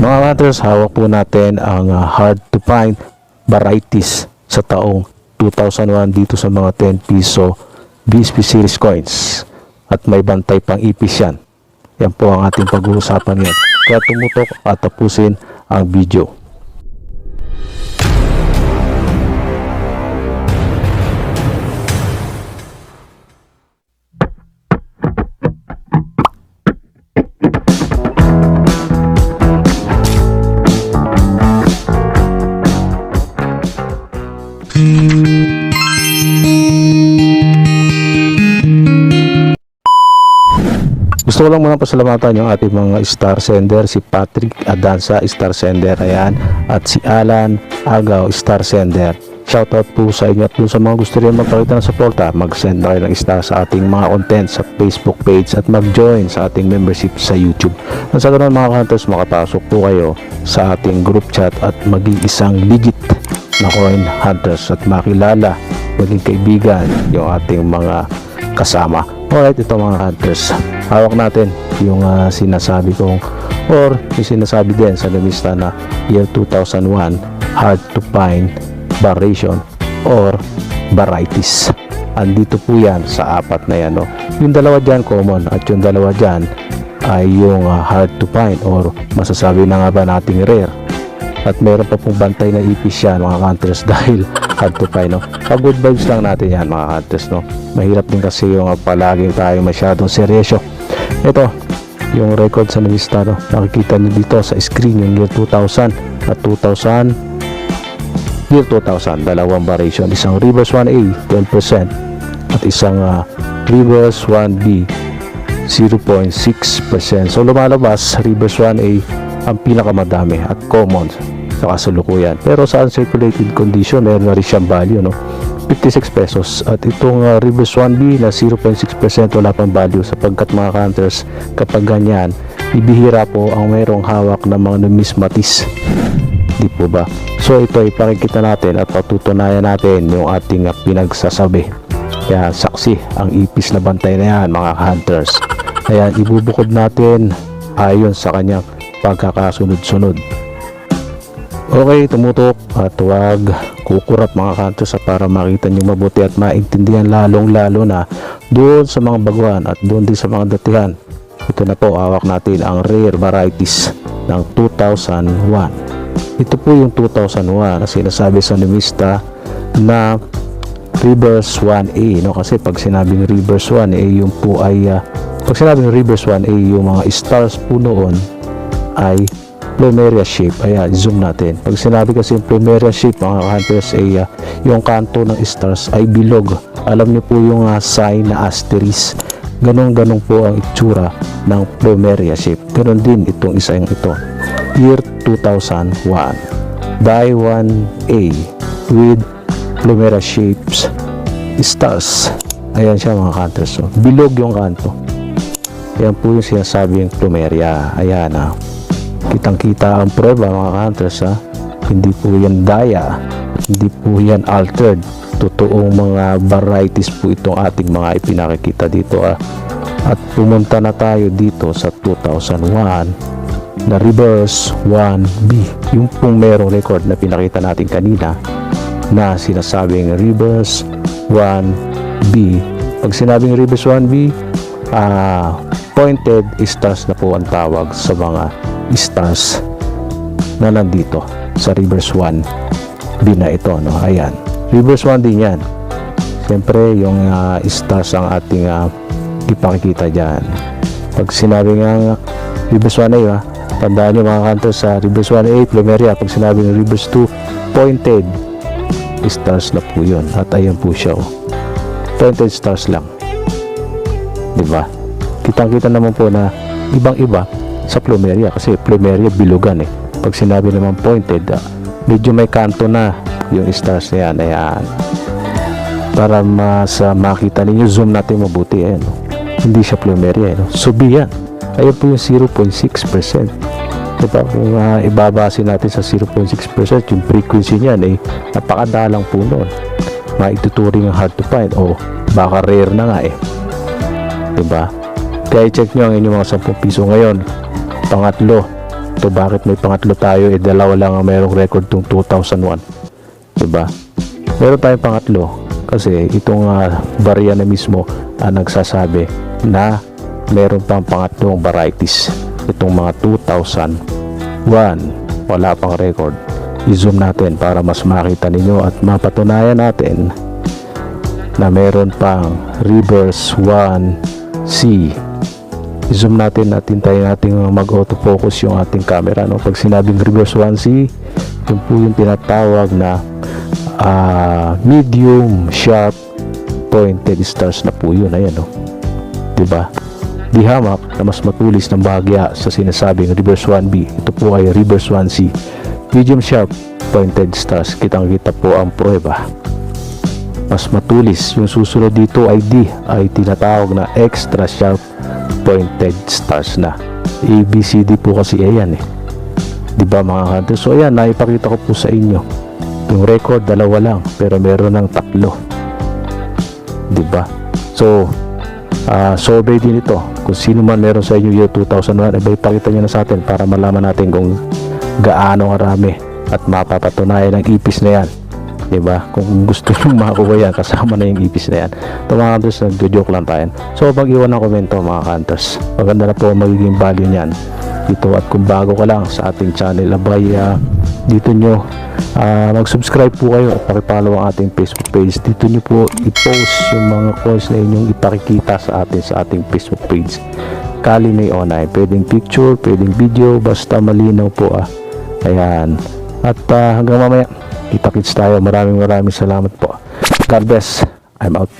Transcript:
Mga hunters, hawak po natin ang uh, hard to find varieties sa taong 2001 dito sa mga 10 piso BSP series coins. At may bantay pang ipis yan. Yan po ang ating pag-uusapan ngayon. Kaya tumutok at tapusin ang video. Gusto ko lang muna pasalamatan yung ating mga star sender, si Patrick Adansa, star sender, ayan, at si Alan Agaw, star sender. Shoutout po sa inyo at dun sa mga gusto rin magpakita ng suporta, mag-send na kayo ng star sa ating mga content sa Facebook page at mag-join sa ating membership sa YouTube. Nang sa ganun mga hunters, makapasok po kayo sa ating group chat at maging isang legit na coin hunters at makilala, maging kaibigan yung ating mga kasama. Alright, ito mga hunters. Hawak natin yung ah, sinasabi kong or yung sinasabi din sa limista na year 2001 hard to find variation or varieties. Andito po yan sa apat na yan. No? Yung dalawa dyan common at yung dalawa dyan ay yung ah, hard to find or masasabi na nga ba nating rare at meron pa pong bantay na ipis yan mga hunters dahil hard to find no pa good vibes lang natin yan mga hunters no mahirap din kasi yung uh, palagi tayo masyadong seryoso ito yung record sa lista no nakikita niyo dito sa screen yung year 2000 at 2000 year 2000 dalawang variation isang reverse 1A 12% at isang uh, reverse 1B 0.6% so lumalabas reverse 1A ang pinakamadami at common sa kasalukuyan. Pero sa uncirculated condition, meron na rin siyang value, no? 56 pesos. At itong uh, reverse 1B na 0.6% wala pang value sapagkat mga counters, kapag ganyan, ibihira po ang mayroong hawak ng mga numismatis. Di po ba? So ito ipakikita natin at patutunayan natin yung ating uh, pinagsasabi. Kaya saksi ang ipis na bantay na yan mga hunters. Ayan, ibubukod natin ayon sa kanyang pagkakasunod-sunod. Okay, tumutok at huwag kukurap mga kanto sa para makita nyo mabuti at maintindihan lalong lalo na doon sa mga baguhan at doon din sa mga datihan. Ito na po, hawak natin ang rare varieties ng 2001. Ito po yung 2001 na sinasabi sa numista na reverse 1A no kasi pag sinabing reverse 1A yung po ay uh, pag sinabing reverse 1A yung mga stars po noon ay plumeria shape ayan zoom natin. Pag sinabi kasi yung plumeria shape mga hunters ay uh, yung kanto ng stars ay bilog. Alam niyo po yung uh, sign na asterisk. Ganun ganun po ang itsura ng plumeria shape ganun din itong isa yung ito. Year 2001 die 1A with plumeria shapes stars. Ayan siya mga hunters so, bilog yung kanto. Yan po yung sinasabi yung plumeria. Ayan ah kitang kita ang prueba mga hunters ha? Hindi po yan daya. Hindi po yan altered. Totoong mga varieties po itong ating mga ipinakikita dito ah. at pumunta na tayo dito sa 2001 na reverse 1B yung pong merong record na pinakita natin kanina na sinasabing reverse 1B pag sinabing reverse 1B ah, pointed stars na po ang tawag sa mga stars na nandito sa reverse 1 B na ito no? Ayan. Reverse 1 din yan. Siyempre yung uh, stars ang ating uh, ipakikita dyan. Pag sinabi nga reverse 1 ay tandaan nyo mga kanto sa reverse 1 8 plumeria pag sinabi ng reverse 2 pointed stars na po yun. At ayan po siya oh. pointed stars lang. Di ba? Kitang kita naman po na ibang iba sa plumeria kasi plumeria bilugan eh. Pag sinabi naman pointed ah, medyo may kanto na yung stars na yan. Ayan. Para mas ah, makita ninyo zoom natin mabuti ayan oh. hindi siya plumeria eh, no? subi yan. Ayun po yung 0.6% diba kung uh, ibabase natin sa 0.6% yung frequency niyan eh napakadalang po nun. Maituturing ang hard to find. O baka rare na nga eh. Diba? Kaya check nyo ang inyong mga 10 piso ngayon pangatlo. To bakit may pangatlo tayo? Eh dalawa lang ang mayroong record tong 2001 diba? Meron tayong pangatlo kasi itong uh, barya na mismo ang nagsasabi na meron pang pangatlong varieties. Itong mga 2001 wala pang record. I-zoom natin para mas makita ninyo at mapatunayan natin na meron pang reverse 1C i-zoom natin at hintayin natin mag-autofocus yung ating camera no? pag sinabing reverse 1C yun po yung tinatawag na ah, medium sharp pointed stars na po yun. Ayan no? diba? Di hamak na mas matulis ng bahagya sa sinasabing reverse 1B ito po ay reverse 1C medium sharp pointed stars. Kitang kita po ang prueba. Mas matulis. Yung susunod dito ay D ay tinatawag na extra sharp pointed stars na. ABCD po kasi ayan eh. Di ba mga hunter? So ayan naipakita ko po sa inyo. Yung record dalawa lang pero meron ng tatlo. Di ba? So ah survey din ito. Kung sino man meron sa inyo year 2001 ay ipakita nyo na sa atin para malaman natin kung gaano karami at mapapatunayan ang ipis na yan di ba kung gusto nyo makakuha yan kasama na yung ipis na yan. Ito mga hunters nagjo-joke lang tayo. So pag iwan ng komento mga hunters maganda na po magiging value niyan. Dito at kung bago ka lang sa ating channel abay ah, dito nyo ah, mag-subscribe po kayo. At pakipollow ang ating Facebook page. Dito nyo po i-post yung mga coins na inyong ipakikita sa atin sa ating Facebook page. Kali may online. Pwedeng picture, pwedeng video basta malinaw po ah. Ayan. At ah, hanggang mamaya kita-kits tayo. Maraming maraming salamat po. God bless. I'm out